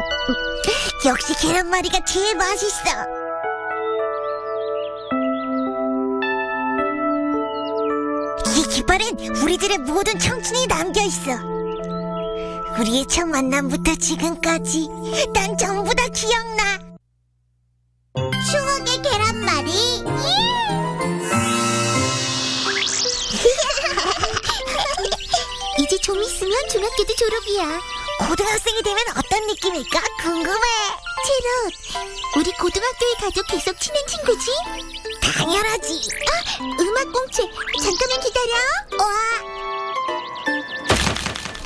역시 계란말이가 제일 맛있어. 이 깃발엔 우리들의 모든 청춘이 남겨 있어. 우리의 첫 만남부터 지금까지 난 전부 다 기억나. 추억의 계란말이. 이제 좀 있으면 중학교도 졸업이야. 고등학생이 되면 어떤 느낌일까 궁금해. 체롯, 우리 고등학교에 가도 계속 친한 친구지? 당연하지. 아, 음악 공채. 잠깐만 기다려. 와.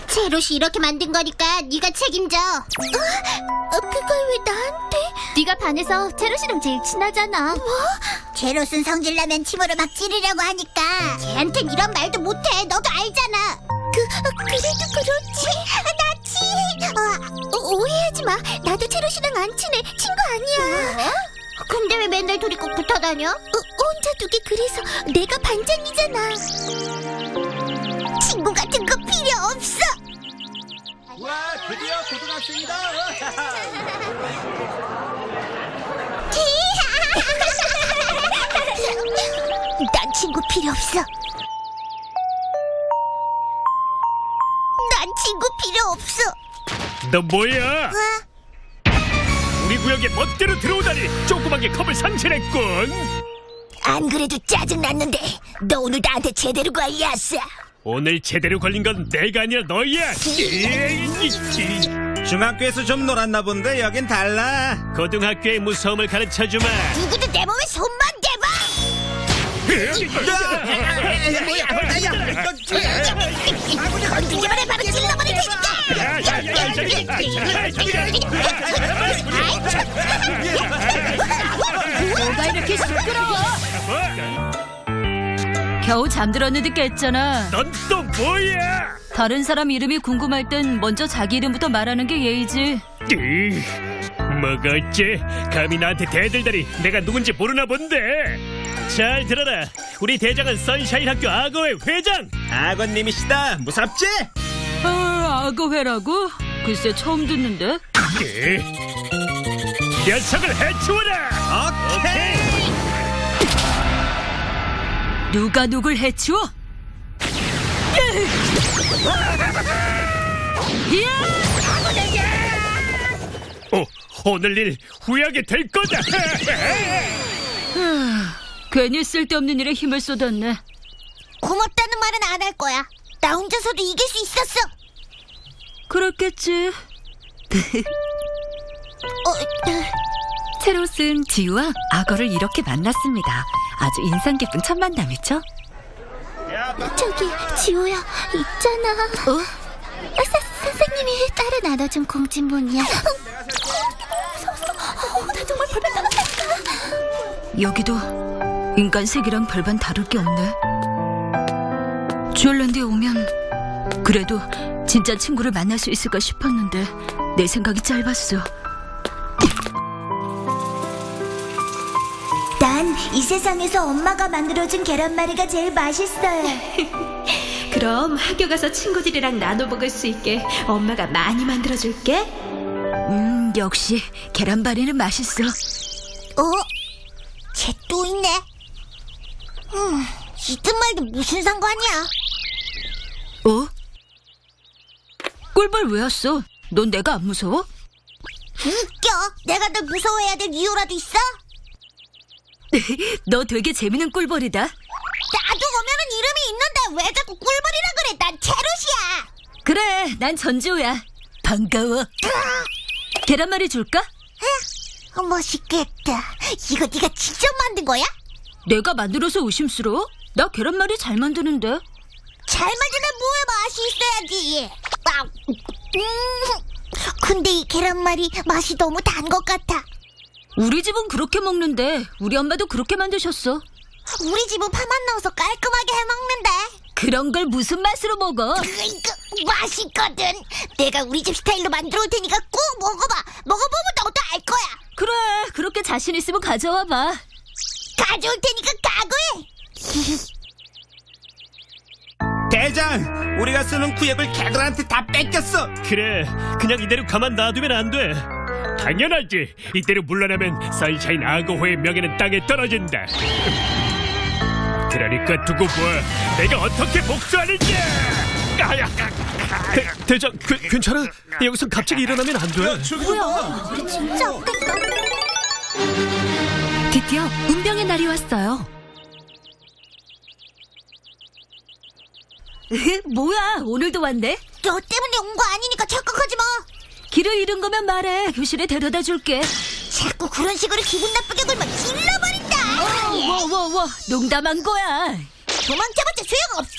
체롯이 이렇게 만든 거니까 네가 책임져. 어, 그걸 왜 나한테? 네가 반에서 제로씨랑 제일 친하잖아. 뭐? 제롯은 성질나면 침으로 막 찌르려고 하니까 걔한텐 이런 말도 못해 너도 알잖아 그, 그래도 그렇지 나치 어, 오해하지 마. 나도 제롯이랑 안 친해. 친구 아니야. 근데 왜 맨날 둘이 꼭 붙어 다녀? 혼자 두기 그래서 내가 반장이잖아. 친구 같은 거 필요 없어. 와 드디어 고등학생이다. 난 친구 필요 없어. 난 친구 필요 없어. 너 뭐야? 와, 우리 구역에 멋대로 들어오다니 조그맣게 컵을 상실했군. 안 그래도 짜증 났는데 너 오늘 나한테 제대로 걸렸어. 오늘 제대로 걸린 건 내가 아니라 너야. 에이, 이, 이. 중학교에서 좀 놀았나 본데 여긴 달라 고등학교의 무서움을 가르쳐 주마. 누구도 내 몸에 손만 대봐. 건드기만 해 바로 테니까. 뭐가 이렇게 시끄러워? 겨우 잠들었는데 깼잖아. 넌 또 뭐야? 다른 사람 이름이 궁금할 땐 먼저 자기 이름부터 말하는 게 예의지. 으, 뭐가 어째? 감히 나한테 대들다니 내가 누군지 모르나 본데. 잘 들어라. 우리 대장은 선샤인 학교 악어회 회장. 아버님이시다 무섭지? 아, 악어회라고? 글쎄 처음 듣는데. 으, 녀석을 해치워라. 오케이 누가 누굴 해치워? 이야! 어, 오늘 일 후회하게 될 거다. 괜히 쓸데없는 일에 힘을 쏟았네. 고맙다는 말은 안 할 거야. 나 혼자서도 이길 수 있었어. 그렇겠지. 어, 체롯은 지우와 악어를 이렇게 만났습니다. 아주 인상 깊은 첫 만남이죠. 저기 지호야 있잖아. 어? 사, 선생님이 딸을 나눠준 공진본이야. 나 정말 불편하다. 여기도 인간 색이랑 별반 다를 게 없네. 주얼랜드에 오면 그래도 진짜 친구를 만날 수 있을까 싶었는데 내 생각이 짧았어. 난 이 세상에서 엄마가 만들어준 계란말이가 제일 맛있어요. 그럼 학교 가서 친구들이랑 나눠 먹을 수 있게 엄마가 많이 만들어 줄게. 음, 역시 계란바리는 맛있어. 어? 쟤 또 있네. 음, 이든 말도 무슨 상관이야? 어? 꿀벌 왜 왔어? 넌 내가 안 무서워? 웃겨. 내가 널 무서워해야 될 이유라도 있어? 너 되게 재밌는 꿀벌이다. 나도 오면은 이름이 있는데 왜 자꾸 꿀벌이라 그래? 난 체롯이야. 그래, 난 전지우야. 반가워. 계란말이 줄까? 어, 멋있겠다. 이거 네가 직접 만든 거야? 내가 만들어서 의심스러워? 나 계란말이 잘 만드는데. 잘 만드는 뭐에 맛이 있어야지. 아, 음, 근데 이 계란말이 맛이 너무 단 것 같아. 우리 집은 그렇게 먹는데 우리 엄마도 그렇게 만드셨어. 우리 집은 파만 넣어서 깔끔하게 해 먹는데. 그런 걸 무슨 맛으로 먹어? 으이그, 맛있거든. 내가 우리 집 스타일로 만들어 올 테니까 꼭 먹어봐. 먹어보면 너도 알 거야. 그래, 그렇게 자신 있으면 가져와 봐. 가져올 테니까 각오해. 대장 우리가 쓰는 구역을 개들한테 다 뺏겼어 그래, 그냥 이대로 가만 놔두면 안 돼. 당연하지. 이대로 물러나면 선샤인 악어호의 명예는 땅에 떨어진다. 그러니까 두고 봐. 내가 어떻게 복수하는지. 아야, 대, 장 괜찮아? 여기서 갑자기 일어나면 안 돼. 진짜 없겠다. 드디어 운명의 날이 왔어요. 뭐야, 오늘도 왔네? 너 때문에 온 거 아니니까 착각하지 마. 길을 잃은 거면 말해. 교실에 데려다 줄게. 자꾸 그런 식으로 기분 나쁘게 굴면 질러버린다. 워 워 워, 농담한 거야. 도망쳐봤자 소용없어.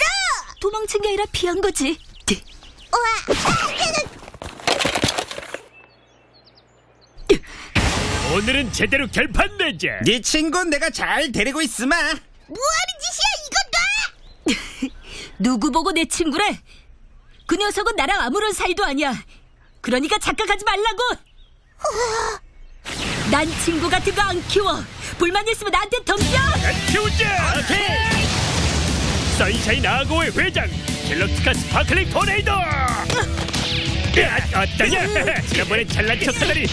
도망친 게 아니라 피한 거지. 우와. 오늘은 제대로 결판 내자. 네 친구는 내가 잘 데리고 있으마. 뭐하는 짓이야 이건 너? 누구 보고 내 친구래? 그 녀석은 나랑 아무런 사이도 아니야. 그러니까 착각하지 말라고. 난 친구 같은 거 안 키워. 불만 있으면 나한테 덤벼. 키우자. 선샤인 악어호의 회장 갤럭티카 스파클링 토네이도. 야, 어떠냐? 지난번에 잘난 척하더니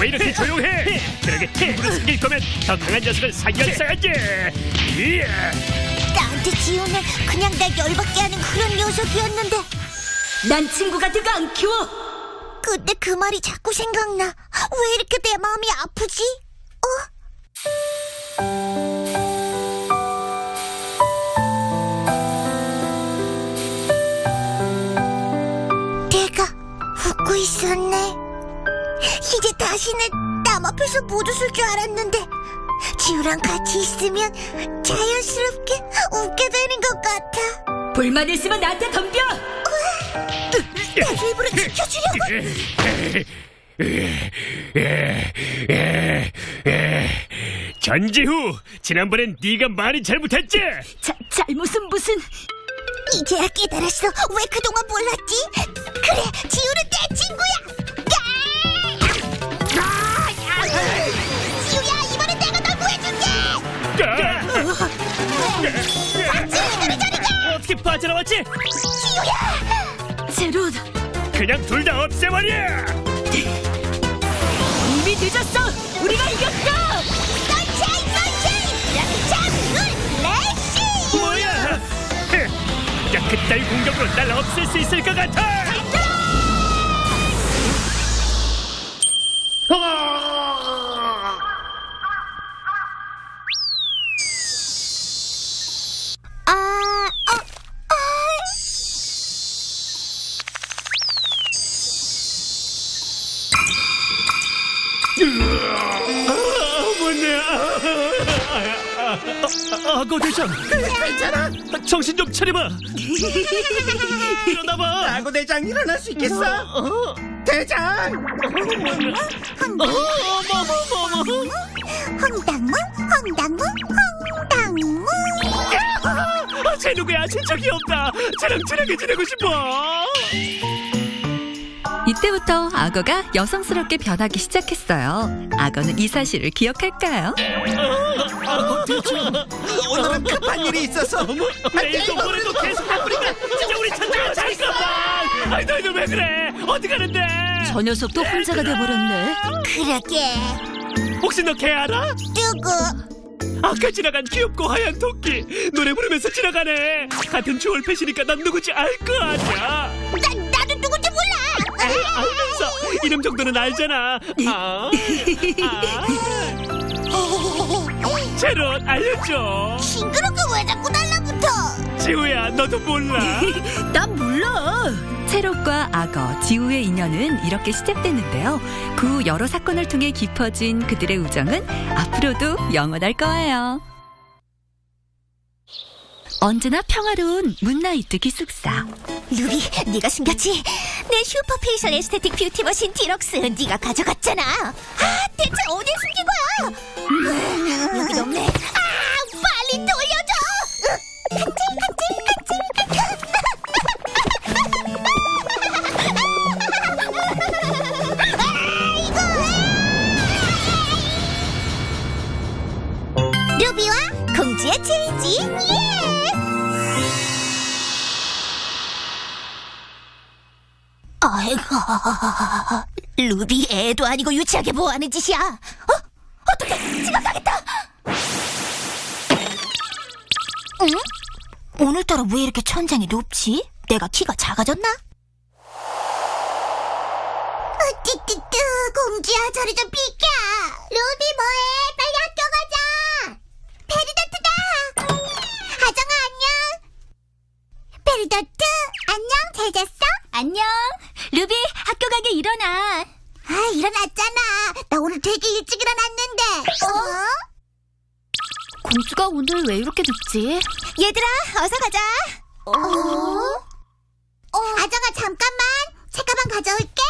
왜 이렇게 조용해? 그러게 친구를 사귈 거면 더 강한 녀석을 사귀었어야지. 나한테 지우는 그냥 날 열받게 하는 그런 녀석이었는데 난 친구 같은 거안 키워. 근데 그 말이 자꾸 생각나 왜 이렇게 내 마음이 아프지? 어? 내가 웃고 있었네 이제 다시는 남 앞에서 못 웃을 줄 알았는데 지우랑 같이 있으면 자연스럽게 웃게 되는 것 같아 불만 있으면 나한테 덤벼. 날 일부러 지켜주려고 전지후 지난번엔 네가 많이 잘못했지. 자, 잘못은 무슨? 이제야 깨달았어. 왜 그동안 몰랐지? 그래, 지우는 내 친구야. 야! 아! 지우야, 어떻게 빠져나왔지? 제롯, 그냥 둘 다 없애버려. 이미 늦었어. 우리가 이겼어. 선샤인, 선샤인, 락참, 룰, 레시. 뭐야? 야 그따위 공격으로 날 없앨 수 있을 것 같아. 아, 악어 대장. 괜찮아? 정신 좀 차려봐. 일어나봐. 아고 대장 일어날 수 있겠어? 대장. 황당무, 황당무, 황당무. 아, 쟤 누구야? 진짜 귀엽다. 쟤랑 친하게 지내고 싶어. 이때부터 악어가 여성스럽게 변하기 시작했어요. 악어는 이 사실을 기억할까요? 악어 대장. 오늘은 급한 일이 있어서. 내일도 모레도 계속 바쁘니까 진짜 우리 잘 있어봐. 아이 너희들 왜 그래? 어디 가는데? 저 녀석도 혼자가 돼버렸네. 그러게, 혹시 너 걔 알아? 누구? 아까 지나간 귀엽고 하얀 토끼 노래 부르면서 지나가네. 같은 주얼펫이니까 난 누구지 알 거 아니야. 난 알면서 이름 정도는 알잖아. 아, 아. 제롯 알려줘. 징그럽게 왜 자꾸 달라붙어? 지우야 너도 몰라. 난 몰라. 체롯과 악어, 지우의 인연은 이렇게 시작됐는데요. 그 후 여러 사건을 통해 깊어진 그들의 우정은 앞으로도 영원할 거예요. 언제나 평화로운 문나이트 기숙사. 루비, 네가 숨겼지? 내 슈퍼 페이셜 에스테틱 뷰티 머신 디럭스 네가 가져갔잖아. 아, 대체 어디에 숨긴 거야? 여기 없네. 아, 아이고. 루비 애도 아니고 유치하게 뭐 하는 짓이야? 어? 어떡해! 지금 가겠다! 응? 오늘따라 왜 이렇게 천장이 높지? 내가 키가 작아졌나? 띠띠띠 공주야 저리 좀 비켜 루비 뭐해 빨리 학교 가자 페리더트다 하정아 안녕 페리더트 안녕 잘 잤어? 안녕. 루비, 학교 가게 일어나. 아 일어났잖아 나 오늘 되게 일찍 일어났는데 어? 공주가 오늘 왜 이렇게 늦지? 얘들아 어서 가자 어? 아정아 잠깐만 책가방 가져올게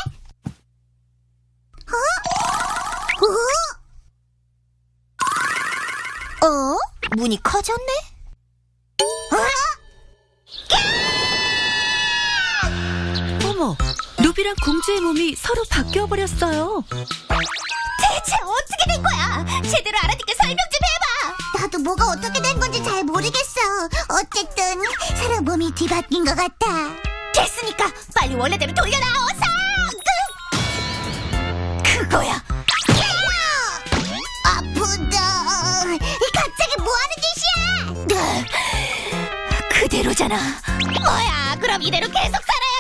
어? 어? 어? 문이 커졌네? 루비랑 공주의 몸이 서로 바뀌어 버렸어요. 대체 어떻게 된 거야? 제대로 알아듣게 설명 좀 해봐. 나도 뭐가 어떻게 된 건지 잘 모르겠어. 어쨌든 사람 몸이 뒤바뀐 것 같아. 됐으니까 빨리 원래대로 돌려놔 어서. 그거야. 아프다. 갑자기 뭐 하는 짓이야? 그대로잖아. 뭐야? 그럼 이대로 계속 살아야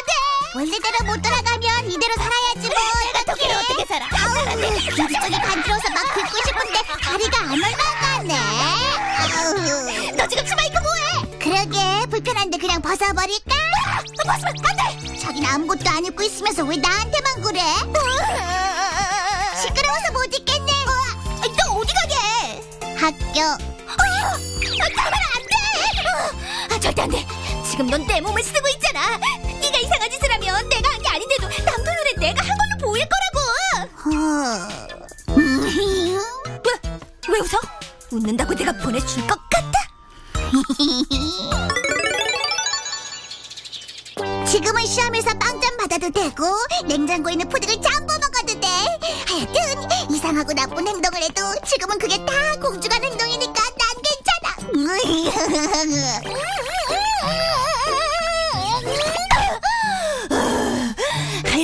돼. 원래대로 못 돌아가 살아? 여기저기 간지러워서 막 긁고 싶은데 다리가 안 올라가네. 너 지금 치마 입고 뭐해? 그러게 불편한데 그냥 벗어버릴까? 벗으면 안 돼. 자기는 아무것도 안 입고 있으면서 왜 나한테만 그래? 시끄러워서 못 입겠네. 너 어디 가게? 학교. 가면 안 돼. 아, 절대 안 돼. 지금 넌 내 몸을 쓰고 있잖아. 왜, 왜 웃어? 웃는다고 내가 보내줄 것 같다. 지금은 시험에서 빵점 받아도 되고 냉장고에 있는 푸드를 전부 먹어도 돼. 하여튼 이상하고 나쁜 행동을 해도 지금은 그게 다 공주가 행동이니까 난 괜찮아.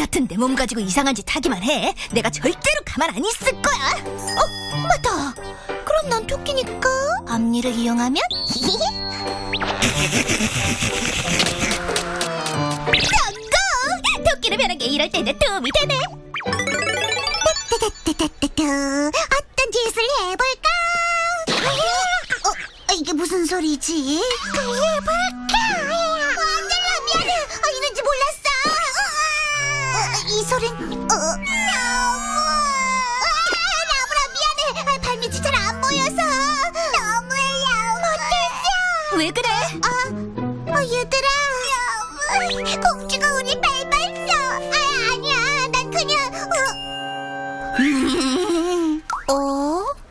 하여튼 내몸 가지고 이상한 짓 하기만 해. 내가 절대로 가만 안 있을 거야. 어, 맞다. 그럼 난 토끼니까 앞니를 이용하면 성공! 토끼로 변한 게 이럴 때는 도움이 되네. 뜨뜨뜨뜨뜨뜨 어떤 짓을 해볼까? 어, 어, 이게 무슨 소리지? 해볼까? 안젤라 미안해. 어, 이런지 몰랐어. 어, 이 소린 어, 나무. 아, 나무라 미안해. 아, 발밑이 잘 안 보여서. 너무해요. 어땠어? 왜 그래? 아, 어, 얘들아. 공주가 우리 밟았어. 아, 아니야. 난 그냥. 어? 어?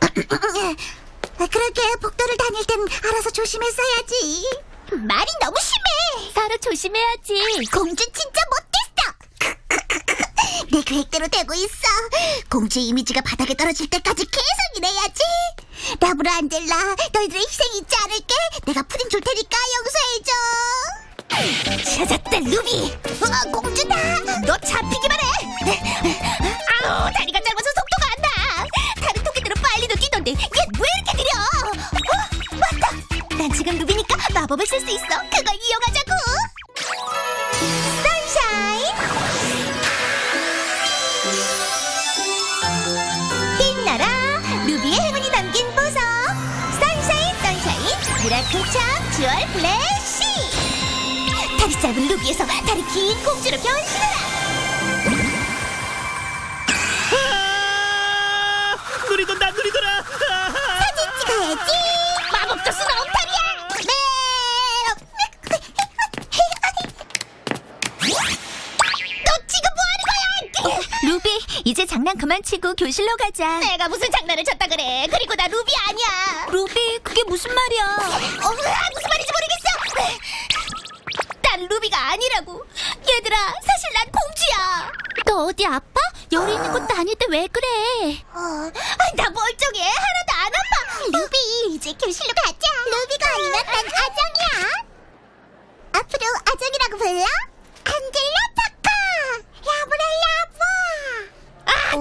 그러게 복도를 다닐 땐 알아서 조심했어야지. 말이 너무 심해. 서로 조심해야지. 공주 진짜 계획대로 되고 있어. 공주 이미지가 바닥에 떨어질 때까지 계속 이래야지. 라브라 안젤라, 너희들의 희생 잊지 않을게. 내가 푸딩 줄 테니까 용서해줘. 찾았다, 루비. 어, 공주다. 너 잡히기 루비에서 다리 긴 공주로 변신하라 아, 눈이 돈다, 눈이 돌아. 아, 사진 찍어야지 마법도 쓰는 엉터리야 너 지금 뭐 하는 거야 루비, 이제 장난 그만 치고 교실로 가자. 내가 무슨 장난을 쳤다 그래 그리고 나 루비 아니야 루비, 그게 무슨 말이야? 어, 으아, 무슨 말인지 모르겠어. 난 루비가 아니라고. 얘들아, 사실 난 공주야. 너 어디 아파? 열이 있는 것도 아닌데 왜 그래? 어, 아, 나 멀쩡해. 하나도 안 아파. 루비, 이제 교실로 가자. 루비가 아니면 난 아정이야. 앞으로 아정이라고 불러? 안젤라 타카. 야브라 야브.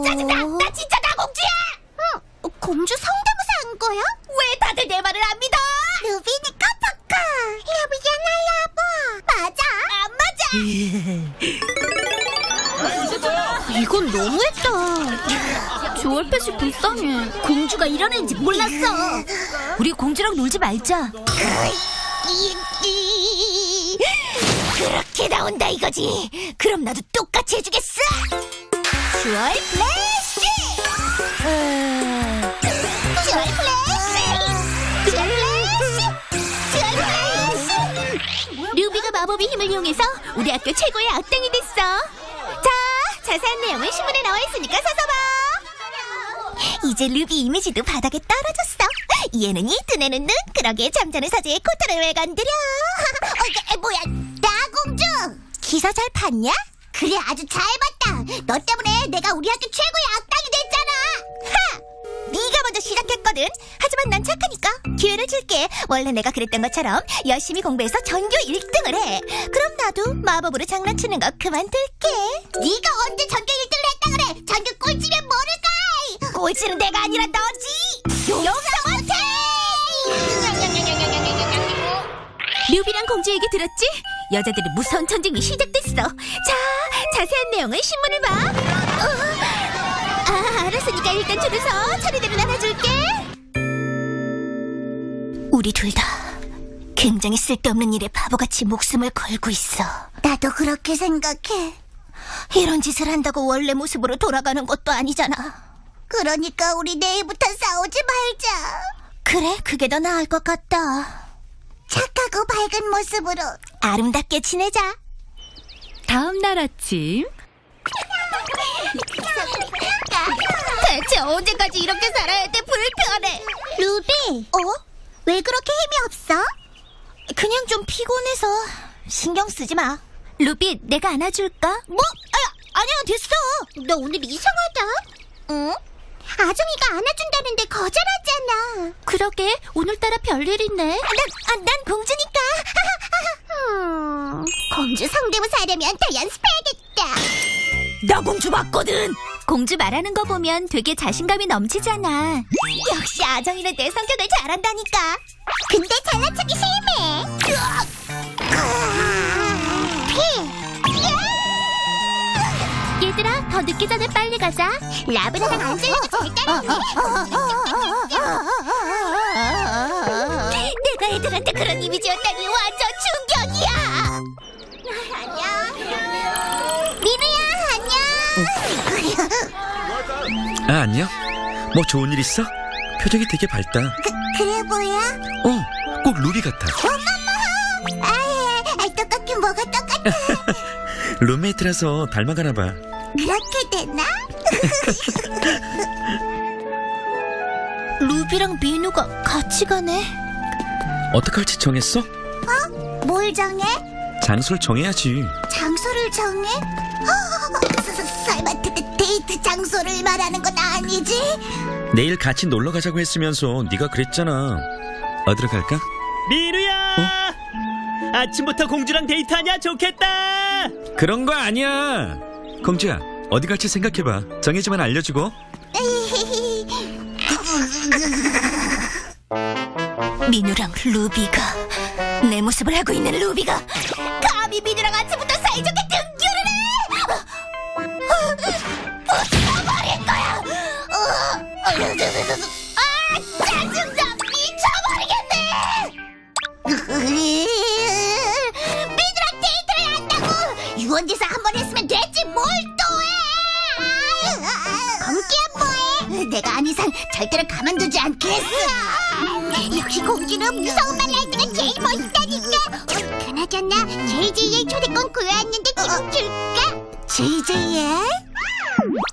짜증나! 나 진짜 나 공주야! 응, 공주 성대모사 한 거야? 왜 다들 내 말을 안 믿어? 루비니까 바꿔! 여보잖아, 여보! 맞아! 안 맞아! 이건 너무했다. 주얼펫이 불쌍해. 공주가 이런 애인지 몰랐어. 우리 공주랑 놀지 말자. 그렇게 나온다 이거지. 그럼 나도 똑같이 해주겠어. 슈얼 플래시. 마법의 힘을 이용해서 우리 학교 최고의 악당이 됐어. 자, 자세한 내용은 신문에 나와 있으니까 사서 봐. 이제 루비 이미지도 바닥에 떨어졌어. 얘는 이, 눈에는 눈, 그러게 잠자는 사제의 코트를 왜 건드려? 어, 에, 뭐야, 나 공주! 기사 잘 봤냐? 그래, 아주 잘 봤다. 너 때문에 내가 우리 학교 최고의 악당이 됐잖아. 먼저 시작했거든. 하지만 난 착하니까 기회를 줄게. 원래 내가 그랬던 것처럼 열심히 공부해서 전교 1등을 해. 그럼 나도 마법으로 장난치는 거 그만둘게. 네가 언제 전교 1등을 했다 그래? 전교 꼴찌면 모를까? 꼴찌는 내가 아니라 너지. 용서 못해. 류비랑 공주 얘기 들었지? 여자들의 무서운 전쟁이 시작됐어. 자, 자세한 내용은 신문을 봐. 어? 아, 알았으니까 일단 줄을 서 차례대로 나눠줄게. 우리 둘 다 굉장히 쓸데없는 일에 바보같이 목숨을 걸고 있어. 나도 그렇게 생각해. 이런 짓을 한다고 원래 모습으로 돌아가는 것도 아니잖아. 그러니까 우리 내일부터 싸우지 말자. 그래, 그게 더 나을 것 같다. 착하고 밝은 모습으로 아름답게 지내자. 다음 날 아침 대체 언제까지 이렇게 살아야 돼? 불편해. 루비. 어? 왜 그렇게 힘이 없어? 그냥 좀 피곤해서 신경 쓰지 마. 루비, 내가 안아줄까? 뭐? 아, 아니야, 됐어. 너 오늘 이상하다. 응? 아정이가 안아준다는데 거절하잖아. 그러게, 오늘따라 별일이네. 난, 아, 난 공주니까. 음, 공주 성대모사 하려면 더 연습해야겠다. 나 공주 맞거든. 공주 말하는 거 보면 되게 자신감이 넘치잖아. 역시 아정이는 내 성격을 잘한다니까. 근데 잘난 척이 심해. 얘들아, 더 늦기 전에 빨리 가자. 라브라랑 안젤라가 잘 따라오네. 내가 애들한테 그런 이미지였다니 완전 충격이야. 아 안녕 뭐 좋은 일 있어? 표정이 되게 밝다 그래 보여? 어 꼭 루비 같아 아예, 똑같긴 뭐가 똑같아. 룸메이트라서 닮아가나 봐 그렇게 되나? 루비랑 민우가 같이 가네. 어떡할지 정했어? 뭘 정해? 장소를 정해야지 장소를 정해? 설마 데, 데- 데이트 장소를 말하는 건 아니지? 내일 같이 놀러 가자고 했으면서 네가 그랬잖아 어디로 갈까? 미루야. 아침부터 공주랑 데이트하냐? 좋겠다. 그런 거 아니야 공주야 어디 갈지 생각해봐 정해지면 알려주고 민우랑 루비가 내 모습을 하고 있는 루비가 감히 민우랑 아침부터 사이좋게 아 짜증나 미쳐버리겠네! 민우랑 데이트를 한다고! 유언지사 한 번 했으면 됐지 뭘 또 해! 검기야 뭐해? 내가 아닌 이상 절대로 가만두지 않겠어. 역시 공주는 무서운 말할 때가 제일 멋있다니까. 어, 그나저나 JJ의 초대권 구해왔는데 지금 줄까? JJ의?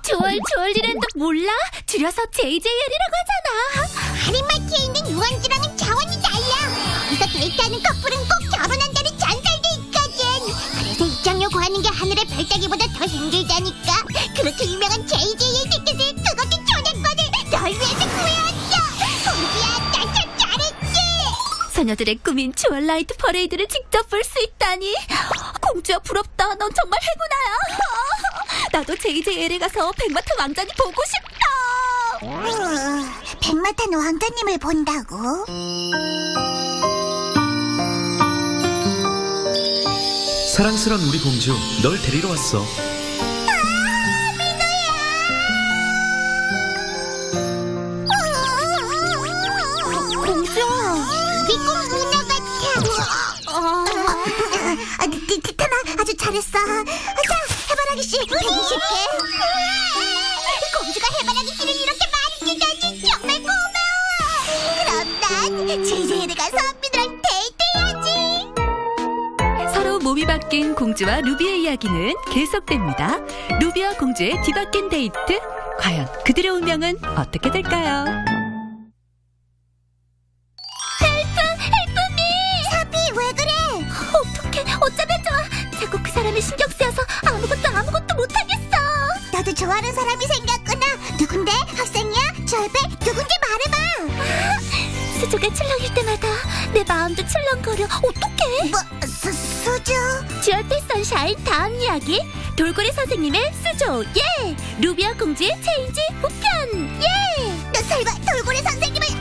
조얼 조얼이랜드 몰라? 줄여서 JJL이라고 하잖아. 하리마티에 있는 유한지랑은 차원이 달라. 거기서 데이트하는 커플은 꼭 결혼한다는 전설도 있거든. 그래서 입장료 구하는 게 하늘의 별 따기보다 더 힘들다니까. 그렇게 유명한 JJ의 티켓을 그것도 초대권을 널 위해서 구해왔어. 공주야, 나참 잘했지. 소녀들의 꿈인 주얼라이트 퍼레이드를 직접 볼 수 있다니. 공주야 부럽다. 넌 정말 행운아야. 나도 JJL에 가서 백마탄 왕자님 보고 싶다. 어, 백마탄 왕자님을 본다고? 사랑스런 우리 공주, 널 데리러 왔어. 공주, 미국 누나 같아. 아, 티- 티- 티타나 아주 잘했어. 자, 해바라기 씨, 120개. 공주가 해바라기 씨를 이렇게 많이 주다니 정말 고마워. 그럼 난 제이제이를 가서 언니들랑 데이트해야지. 서로 몸이 바뀐 공주와 루비의 이야기는 계속됩니다. 루비와 공주의 뒤바뀐 데이트. 과연 그들의 운명은 어떻게 될까요? 좋아하는 사람이 생겼구나. 누군데? 학생이야? 절배? 누군지 말해봐. 수조가 출렁일 때마다 내 마음도 출렁거려. 어떡해? 뭐 수, 수주? 듀얼페 선샤인 다음 이야기 돌고래 선생님의 수조 예 루비와 공주의 체인지 우편 예 너 설마 돌고래 선생님을